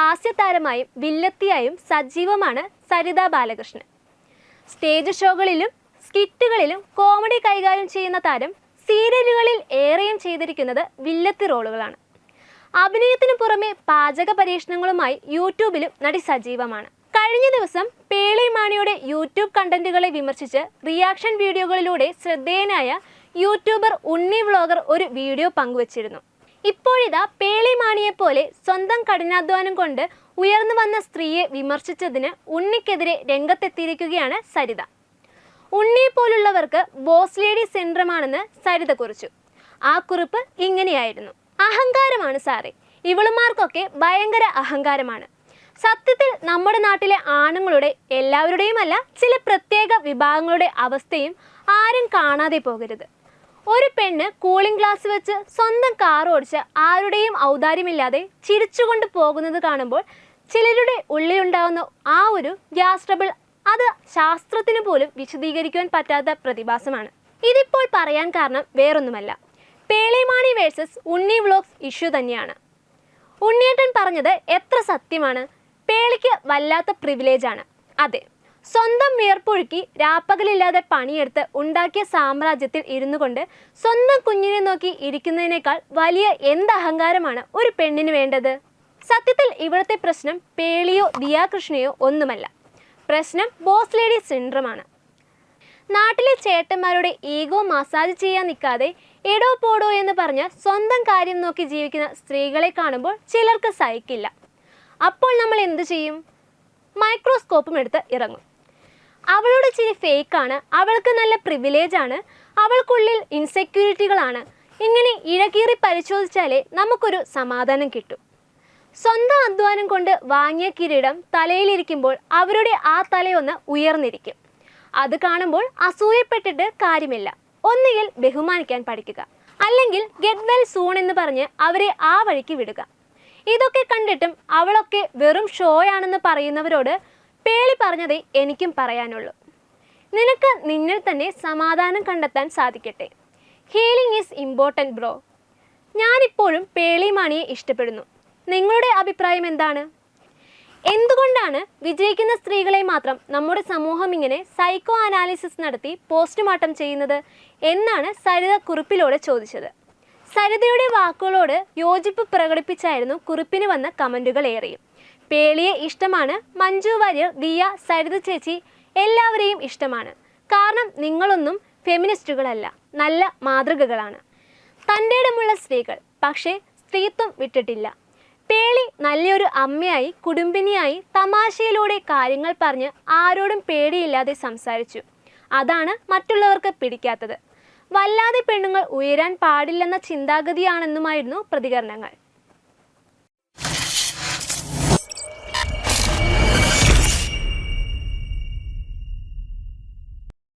ഹാസ്യതാരമായും വില്ലത്തിയായും സജീവമാണ് സരിത ബാലകൃഷ്ണൻ. സ്റ്റേജ് ഷോകളിലും സ്കിറ്റുകളിലും കോമഡി കൈകാര്യം ചെയ്യുന്ന താരം സീരിയലുകളിൽ ഏറെയും ചെയ്തിരിക്കുന്നത് വില്ലത്തി റോളുകളാണ്. അഭിനയത്തിനു പുറമെ പാചക പരീക്ഷണങ്ങളുമായി യൂട്യൂബിലും നടി സജീവമാണ്. കഴിഞ്ഞ ദിവസം പേളി മാണിയുടെ യൂട്യൂബ് കണ്ടന്റുകളെ വിമർശിച്ച് റിയാക്ഷൻ വീഡിയോകളിലൂടെ ശ്രദ്ധേയനായ യൂട്യൂബർ ഉണ്ണി വ്ളോഗർ ഒരു വീഡിയോ പങ്കുവച്ചിരുന്നു. ഇപ്പോഴിതാ പേളിമാണിയെ പോലെ സ്വന്തം കഠിനാധ്വാനം കൊണ്ട് ഉയർന്നു വന്ന സ്ത്രീയെ വിമർശിച്ചതിന് ഉണ്ണിക്കെതിരെ രംഗത്തെത്തിയിരിക്കുകയാണ് സരിത. ഉണ്ണിയെ പോലുള്ളവർക്ക് ബോസ് ലേഡി സിൻഡ്രമാണെന്ന് സരിത കുറിച്ചു. ആ കുറിപ്പ് ഇങ്ങനെയായിരുന്നു. അഹങ്കാരമാണ് സാറേ. ഇവളുമാർക്കൊക്കെ ഭയങ്കര അഹങ്കാരമാണ്. സത്യത്തിൽ നമ്മുടെ നാട്ടിലെ ആണുങ്ങളുടെ എല്ലാവരുടെയുമല്ല ചില പ്രത്യേക വിഭാഗങ്ങളുടെ അവസ്ഥയും ആരും കാണാതെ പോകരുത്. ഒരു പെണ്ണ് കൂളിംഗ് ഗ്ലാസ് വെച്ച് സ്വന്തം കാർ ഓടിച്ച് ആരുടെയും ഔദാര്യമില്ലാതെ ചിരിച്ചുകൊണ്ട് പോകുന്നത് കാണുമ്പോൾ ചിലരുടെ ഉള്ളിലുണ്ടാകുന്ന ആ ഒരു ഗ്യാസ് ട്രബിൾ അത് ശാസ്ത്രത്തിന് പോലും വിശദീകരിക്കുവാൻ പറ്റാത്ത പ്രതിഭാസമാണ്. ഇതിപ്പോൾ പറയാൻ കാരണം വേറൊന്നുമല്ല. Pearle Maaney versus Unni vlogs issue തന്നെയാണ്. ഉണ്ണിയേട്ടൻ പറഞ്ഞത് എത്ര സത്യമാണ്? പേളിക്ക് വല്ലാത്ത പ്രിവിലേജാണ് അതെ സ്വന്തം വിയർപ്പൊഴുക്കി രാപ്പകലില്ലാതെ പണിയെടുത്ത് ഉണ്ടാക്കിയ സാമ്രാജ്യത്തിൽ ഇരുന്നു കൊണ്ട് സ്വന്തം കുഞ്ഞിനെ നോക്കി ഇരിക്കുന്നതിനേക്കാൾ വലിയ എന്ത് അഹങ്കാരമാണ് ഒരു പെണ്ണിന് വേണ്ടത്? സത്യത്തിൽ ഇവിടുത്തെ പ്രശ്നം പേളിയോ ദിയാകൃഷ്ണയോ ഒന്നുമല്ല. പ്രശ്നം ബോസ് ലേഡി സിൻഡ്രമാണ് നാട്ടിലെ ചേട്ടന്മാരുടെ ഈഗോ മസാജ് ചെയ്യാൻ നിൽക്കാതെ എടോ പോടോ എന്ന് പറഞ്ഞ് സ്വന്തം കാര്യം നോക്കി ജീവിക്കുന്ന സ്ത്രീകളെ കാണുമ്പോൾ ചിലർക്ക് സഹിക്കില്ല. അപ്പോൾ നമ്മൾ എന്ത് ചെയ്യും? മൈക്രോസ്കോപ്പും എടുത്ത് ഇറങ്ങും. അവളുടെ ചിരി ഫേക്കാണ് അവൾക്ക് നല്ല പ്രിവിലേജ് ആണ്. അവൾക്കുള്ളിൽ ഇൻസെക്യൂരിറ്റികളാണ് ഇങ്ങനെ ഇഴകീറി പരിശോധിച്ചാലേ നമുക്കൊരു സമാധാനം കിട്ടും. സ്വന്തം അധ്വാനം കൊണ്ട് വാങ്ങിയ കിരീടം തലയിലിരിക്കുമ്പോൾ അവരുടെ ആ തലയൊന്ന് ഉയർന്നിരിക്കും. അത് കാണുമ്പോൾ അസൂയപ്പെട്ടിട്ട് കാര്യമില്ല. ഒന്നുകിൽ ബഹുമാനിക്കാൻ പഠിക്കുക. അല്ലെങ്കിൽ ഗെറ്റ് വെൽ സൂൺ എന്ന് പറഞ്ഞ് അവരെ ആ വഴിക്ക് വിടുക. ഇതൊക്കെ കണ്ടിട്ടും അവളൊക്കെ വെറും ഷോയാണെന്ന് പറയുന്നവരോട് പേളി പറഞ്ഞതേ എനിക്കും പറയാനുള്ളൂ. നിനക്ക് നിന്നിൽ തന്നെ സമാധാനം കണ്ടെത്താൻ സാധിക്കട്ടെ. Healing is important bro. ഞാനിപ്പോഴും പേളി മാണിയെ ഇഷ്ടപ്പെടുന്നു. നിങ്ങളുടെ അഭിപ്രായം എന്താണ്? എന്തുകൊണ്ടാണ് വിജയിക്കുന്ന സ്ത്രീകളെ മാത്രം നമ്മുടെ സമൂഹം ഇങ്ങനെ സൈക്കോ അനാലിസിസ് നടത്തി പോസ്റ്റ്മോർട്ടം ചെയ്യുന്നത് എന്നാണ് സരിത കുറിപ്പിലൂടെ ചോദിച്ചത്. സരിതയുടെ വാക്കുകളോട് യോജിപ്പ് പ്രകടിപ്പിച്ചായിരുന്നു കുറിപ്പിന് വന്ന കമന്റുകൾ ഏറെയും. പേളിയെ ഇഷ്ടമാണ് മഞ്ജു വാര്യർ ദിയ സരിത ചേച്ചി എല്ലാവരെയും ഇഷ്ടമാണ്. കാരണം നിങ്ങളൊന്നും ഫെമിനിസ്റ്റുകളല്ല നല്ല മാതൃകകളാണ്. തന്റെ ഇടമുള്ള സ്ത്രീകൾ പക്ഷേ സ്ത്രീത്വം വിട്ടിട്ടില്ല. പേളി നല്ലൊരു അമ്മയായി കുടുംബിനിയായി തമാശയിലൂടെ കാര്യങ്ങൾ പറഞ്ഞ് ആരോടും പേടിയില്ലാതെ സംസാരിച്ചു. അതാണ് മറ്റുള്ളവർക്ക് പിടിക്കാത്തത്. വല്ലാതെ പെണ്ണുങ്ങൾ ഉയരാൻ പാടില്ലെന്ന ചിന്താഗതിയാണെന്നുമായിരുന്നു പ്രതികരണങ്ങൾ.